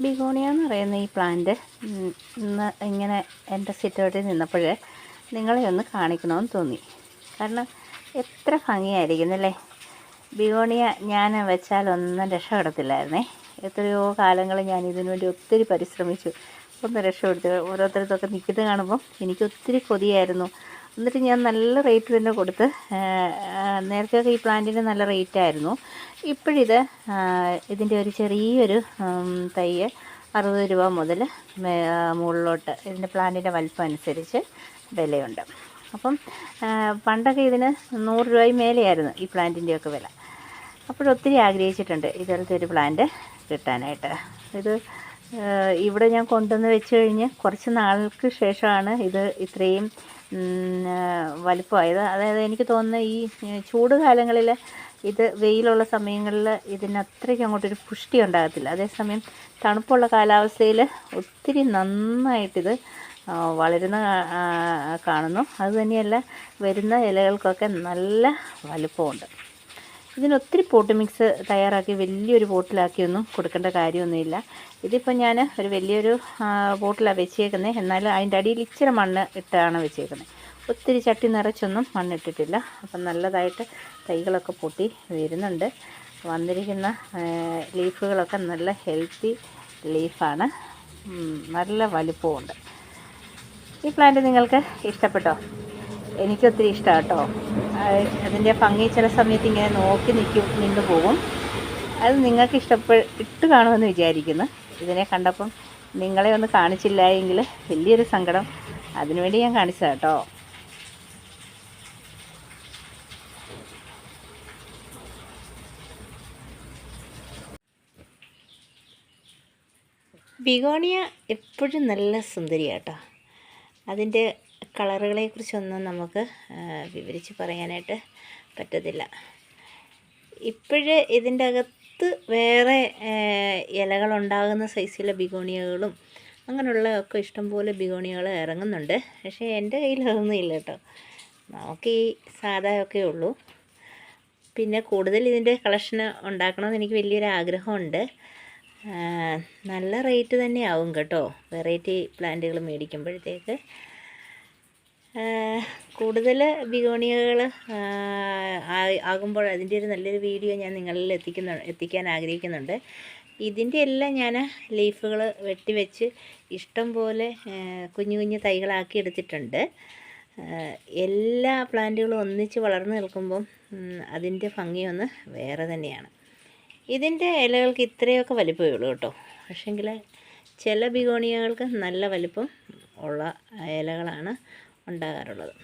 Begonia എന്ന് പറയുന്ന ഈ പ്ലാന്റ് ഇന്ന് ഇങ്ങനെ എന്റെ സിറ്റൗട്ടിൽ നിന്നപ്പോൾ നിങ്ങളെ ഒന്ന് കാണിക്കണമെന്ന് തോന്നി. കാരണം എത്ര ഭംഗിയായിരിക്കുന്നല്ലേ ബിഗോണിയ ഞാൻ വെച്ചാൽ ഒന്നും രക്ഷപ്പെടത്തില്ലായിരുന്നേ. എത്രയോ കാലങ്ങൾ ഞാൻ ഇതിനു വേണ്ടി ഒത്തിരി പരിശ്രമിച്ചു. ഒന്ന് രക്ഷപ്പെടുത്തി. ഓരോരുത്തരത്തൊക്കെ നിൽക്കുന്നത് കാണുമ്പോൾ എനിക്ക് ഒത്തിരി കൊതിയായിരുന്നു. എന്നിട്ട് ഞാൻ നല്ല റേറ്റ് തന്നെ കൊടുത്ത് നേരത്തെയൊക്കെ ഈ പ്ലാന്റിന് നല്ല റേറ്റായിരുന്നു ഇപ്പോഴിത് ഇതിന്റെ ഒരു ചെറിയൊരു തൈ അറുപത് രൂപ മുതൽ മുകളിലോട്ട് ഇതിന്റെ പ്ലാന്റിന്റെ വലിപ്പം അനുസരിച്ച് വിലയുണ്ട്. അപ്പം പണ്ടൊക്കെ ഇതിന് നൂറ് രൂപയും മേലെയായിരുന്നു ഈ പ്ലാന്റിന്റെയൊക്കെ വില. അപ്പോഴൊത്തിരി ആഗ്രഹിച്ചിട്ടുണ്ട് ഇതുപോലത്തെ ഒരു പ്ലാന്റ് കിട്ടാനായിട്ട്. ഇത് ഇവിടെ ഞാൻ കൊണ്ടുവന്ന് വെച്ച് കഴിഞ്ഞ് കുറച്ച് നാൾക്ക് ശേഷമാണ് ഇത് ഇത്രയും വലുപ്പമായത് അതായത് എനിക്ക് തോന്നുന്ന ഈ ചൂട് കാലങ്ങളിൽ ഇത് വെയിലുള്ള സമയങ്ങളിൽ ഇതിന് അത്രയ്ക്ക് അങ്ങോട്ടൊരു പുഷ്ടി ഉണ്ടാകത്തില്ല. അതേസമയം തണുപ്പുള്ള കാലാവസ്ഥയിൽ ഒത്തിരി നന്നായിട്ടിത് വളരുന്ന കാണുന്നു. അതുതന്നെയല്ല വരുന്ന ഇലകൾക്കൊക്കെ നല്ല വലുപ്പമുണ്ട്. ഇതിന് ഒത്തിരി പോട്ട് മിക്സ് തയ്യാറാക്കി വലിയൊരു പോട്ടിലാക്കിയൊന്നും കൊടുക്കേണ്ട കാര്യമൊന്നുമില്ല. ഇതിപ്പോൾ ഞാൻ ഒരു വലിയൊരു പോട്ടിലാണ് വെച്ചേക്കുന്നത് എന്നാൽ അതിന്റെ അടിയിൽ ഇച്ചിരി മണ്ണ് ഇട്ടാണ് വെച്ചേക്കുന്നത് ഒത്തിരി ചട്ടി നിറച്ചൊന്നും മണ്ണിട്ടിട്ടില്ല അപ്പം നല്ലതായിട്ട് തൈകളൊക്കെ പൊട്ടി വരുന്നുണ്ട്. വന്നിരിക്കുന്ന ലീഫുകളൊക്കെ നല്ല ഹെൽത്തി ലീഫാണ്. നല്ല വലിപ്പമുണ്ട് ഈ പ്ലാന്റ് നിങ്ങൾക്ക് ഇഷ്ടപ്പെട്ടോ? എനിക്കൊത്തിരി ഇഷ്ടമാണ് കേട്ടോ അതിന്റെ ഭംഗി ചില സമയത്ത് ഇങ്ങനെ നോക്കി നിൽക്കും നിന്ന് പോകും. അത് നിങ്ങൾക്ക് ഇഷ്ടപ്പെട്ട് കാണുമെന്ന് വിചാരിക്കുന്നു. ഇതിനെ കണ്ടപ്പം നിങ്ങളെ ഒന്ന് കാണിച്ചില്ല എങ്കിൽ വലിയൊരു സങ്കടം. അതിനുവേണ്ടി ഞാൻ കാണിച്ചതാണ് കേട്ടോ ബിഗോണിയ എപ്പോഴും നല്ല സുന്ദരിയാട്ടോ. അതിന്റെ കളറുകളെക്കുറിച്ചൊന്നും നമുക്ക് വിവരിച്ച് പറയാനായിട്ട് പറ്റത്തില്ല. ഇപ്പോഴ് ഇതിന്റെ അകത്ത് വേറെ ഇലകളുണ്ടാകുന്ന സൈസിലെ ബിഗോണിയകളും അങ്ങനെയുള്ള ഒക്കെ ഇഷ്ടംപോലെ ബിഗോണിയകൾ ഇറങ്ങുന്നുണ്ട്. പക്ഷേ എന്റെ കയ്യിൽ അതൊന്നും ഇല്ല കേട്ടോ. നമുക്ക് ഈ സാധാ ഒക്കെ ഉള്ളൂ. പിന്നെ കൂടുതൽ ഇതിന്റെ കളക്ഷൻ ഉണ്ടാക്കണമെന്ന് എനിക്ക് വലിയൊരു ആഗ്രഹമുണ്ട് നല്ല റേറ്റ് തന്നെയാവും കേട്ടോ. വെറൈറ്റി പ്ലാന്റുകൾ മേടിക്കുമ്പോഴത്തേക്ക്. കൂടുതൽ ബിഗോണിയകൾ ആകുമ്പോൾ അതിന്റെ ഒരു നല്ലൊരു വീഡിയോ ഞാൻ നിങ്ങളിൽ എത്തിക്കുന്നു എത്തിക്കാൻ ആഗ്രഹിക്കുന്നുണ്ട്. ഇതിന്റെ എല്ലാം ഞാൻ ലീഫുകൾ വെട്ടിവെച്ച് ഇഷ്ടം പോലെ കുഞ്ഞു കുഞ്ഞു തൈകളാക്കി എടുത്തിട്ടുണ്ട്. എല്ലാ പ്ലാന്റുകളും ഒന്നിച്ച് വളർന്നു നിൽക്കുമ്പം അതിന്റെ ഭംഗിയൊന്ന് വേറെ തന്നെയാണ്. ഇതിന്റെ ഇലകൾക്ക് ഇത്രയൊക്കെ വലിപ്പമേ ഉള്ളൂ കേട്ടോ. പക്ഷേങ്കിൽ ചില ബിഗോണിയകൾക്ക് നല്ല വലിപ്പം ഉള്ള ഇലകളാണ് ഉണ്ടാകാറുള്ളത്.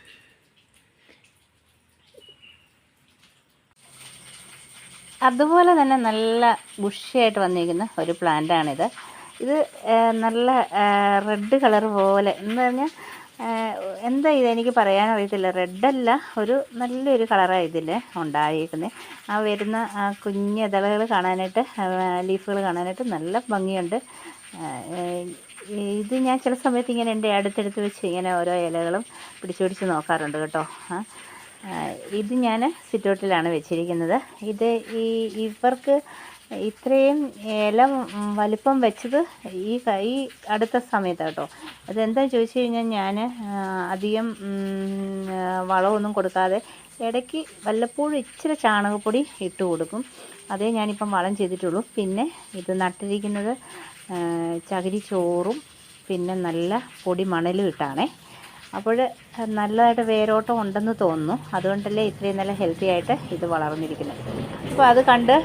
അതുപോലെ തന്നെ നല്ല ബുഷിയായിട്ട് വന്നിരിക്കുന്ന ഒരു പ്ലാന്റാണിത് ഇത് നല്ല റെഡ് കളർ പോലെ. എന്ന് പറഞ്ഞാൽ എന്താ ഇത് എനിക്ക് പറയാൻ അറിയത്തില്ല. റെഡല്ല ഒരു നല്ലൊരു കളറാണ് ഇതിൽ ഉണ്ടായിരിക്കുന്നത് ആ വരുന്ന ആ കുഞ്ഞ് ഇതളുകൾ കാണാനായിട്ട് ലീഫുകൾ കാണാനായിട്ട് നല്ല ഭംഗിയുണ്ട്. ഇത് ഞാൻ ചില സമയത്ത് ഇങ്ങനെ എന്റെ അടുത്തെടുത്ത് വെച്ച് ഇങ്ങനെ ഓരോ ഇലകളും പിടിച്ചു പിടിച്ച് നോക്കാറുണ്ട് കേട്ടോ. ഇത് ഞാൻ സിറ്റൗട്ടിലാണ് വെച്ചിരിക്കുന്നത്. ഇത് ഈ ഇവർക്ക് ഇത്രയും ഇല വലിപ്പം വെച്ചത് ഈ ഈ അടുത്ത സമയത്താണ് കേട്ടോ. അതെന്താ ചോദിച്ചു കഴിഞ്ഞാൽ ഞാൻ അധികം വളമൊന്നും കൊടുക്കാതെ ഇടയ്ക്ക് വല്ലപ്പോഴും ഇച്ചിരി ചാണകപ്പൊടി ഇട്ട് കൊടുക്കും. അതേ ഞാനിപ്പം വളം ചെയ്തിട്ടുള്ളൂ. പിന്നെ ഇത് നട്ടിരിക്കുന്നത് ചകിരി ചോറും പിന്നെ നല്ല പൊടി മണലും ഇട്ടാണേ. അപ്പോൾ നല്ലതായിട്ട് വേരോട്ടം ഉണ്ടെന്ന് തോന്നുന്നു. അതുകൊണ്ടല്ലേ ഇത്രയും നല്ല ഹെൽത്തി ആയിട്ട് ഇത് വളർന്നിരിക്കുന്നത്. അപ്പോൾ അത് കണ്ട്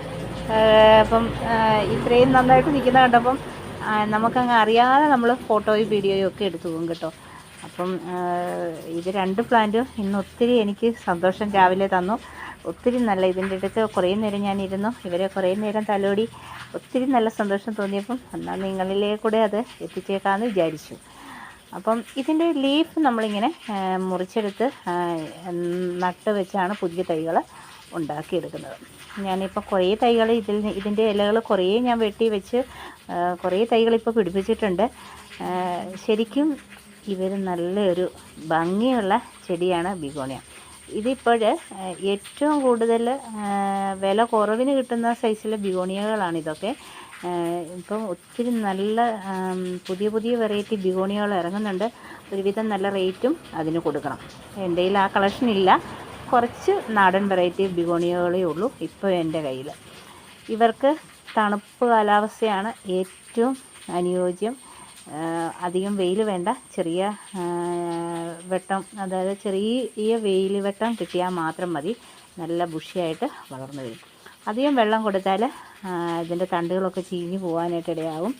അപ്പം ഇത്രയും നന്നായിട്ട് നിൽക്കുന്ന കണ്ടപ്പം നമുക്കങ്ങ് അറിയാതെ നമ്മൾ ഫോട്ടോയും വീഡിയോയും ഒക്കെ എടുത്തു പോകും കേട്ടോ. അപ്പം ഇത് രണ്ട് പ്ലാന്റും ഇന്ന് ഒത്തിരി എനിക്ക് സന്തോഷം രാവിലെ തന്നു. ഒത്തിരി നല്ല ഇതിന്റെ അടുത്ത് കുറേ നേരം ഞാനിരുന്നു. ഇവരെ കുറേ നേരം തലോടി ഒത്തിരി നല്ല സന്തോഷം തോന്നിയപ്പം എന്നാൽ നിങ്ങളിലേ കൂടെ അത് എത്തിച്ചേക്കാമെന്ന് വിചാരിച്ചു. അപ്പം ഇതിന്റെ ലീഫ് നമ്മളിങ്ങനെ മുറിച്ചെടുത്ത് നട്ട് വെച്ചാണ് പുതിയ തൈകൾ ഉണ്ടാക്കിയെടുക്കുന്നത്. ഞാനിപ്പോൾ കുറേ തൈകൾ ഇതിൽ ഇതിന്റെ ഇലകൾ കുറേ ഞാൻ വെട്ടി വെച്ച് കുറേ തൈകൾ ഇപ്പോൾ പിടിപ്പിച്ചിട്ടുണ്ട്. ശരിക്കും ഇവർ നല്ലൊരു ഭംഗിയുള്ള ചെടിയാണ് ബിഗോണിയ. ഇതിപ്പോൾ ഏറ്റവും കൂടുതൽ വില കുറവിന് കിട്ടുന്ന സൈസിലെ ബിഗോണിയകളാണ് ഇതൊക്കെ. ഇപ്പം ഒത്തിരി നല്ല പുതിയ പുതിയ വെറൈറ്റി ബിഗോണികൾ ഇറങ്ങുന്നുണ്ട്. ഒരുവിധം നല്ല റേറ്റും അതിന് കൊടുക്കണം. എന്റെ ആ കളക്ഷൻ ഇല്ല. കുറച്ച് നാടൻ വെറൈറ്റി ബിഗോണിയകളേ ഉള്ളൂ ഇപ്പോൾ എന്റെ കയ്യിൽ. ഇവർക്ക് തണുപ്പ് കാലാവസ്ഥയാണ് ഏറ്റവും അനുയോജ്യം. അധികം വെയിൽ വേണ്ട ചെറിയ വെട്ടം അതായത് ചെറിയ വെയിൽ വെട്ടം കിട്ടിയാൽ മാത്രം മതി. നല്ല ബുഷിയായിട്ട് വളർന്നു വരും. അധികം വെള്ളം കൊടുത്താൽ ഇതിന്റെ തണ്ടുകളൊക്കെ ചീഞ്ഞു പോകാനായിട്ട് ഇടയാവും.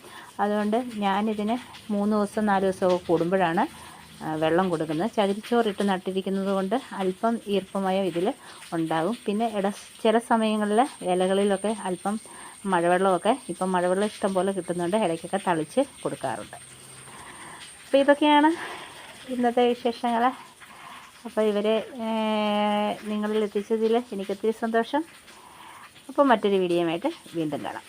അതുകൊണ്ട് ഞാനിതിന് മൂന്ന് ദിവസം നാല് ദിവസമൊക്കെ കൂടുമ്പോഴാണ് വെള്ളം കൊടുക്കുന്നത്. ചകിരിച്ചോറിട്ട് നട്ടിരിക്കുന്നത് കൊണ്ട് അല്പം ഈർപ്പമയം ഇതിൽ ഉണ്ടാകും. പിന്നെ ഇട ചില സമയങ്ങളിൽ ഇലകളിലൊക്കെ അല്പം മഴവെള്ളമൊക്കെ ഇപ്പം മഴവെള്ളം ഇഷ്ടം പോലെ കിട്ടുന്നുണ്ട് ഇടയ്ക്കൊക്കെ തളിച്ച് കൊടുക്കാറുണ്ട്. അപ്പോൾ ഇതൊക്കെയാണ് ഇന്നത്തെ വിശേഷങ്ങൾ അപ്പോൾ ഇവരെ നിങ്ങളിൽ എത്തിച്ചതിൽ എനിക്കൊത്തിരി സന്തോഷം. അപ്പോൾ മറ്റൊരു വീഡിയോയുമായിട്ട് വീണ്ടും കാണാം.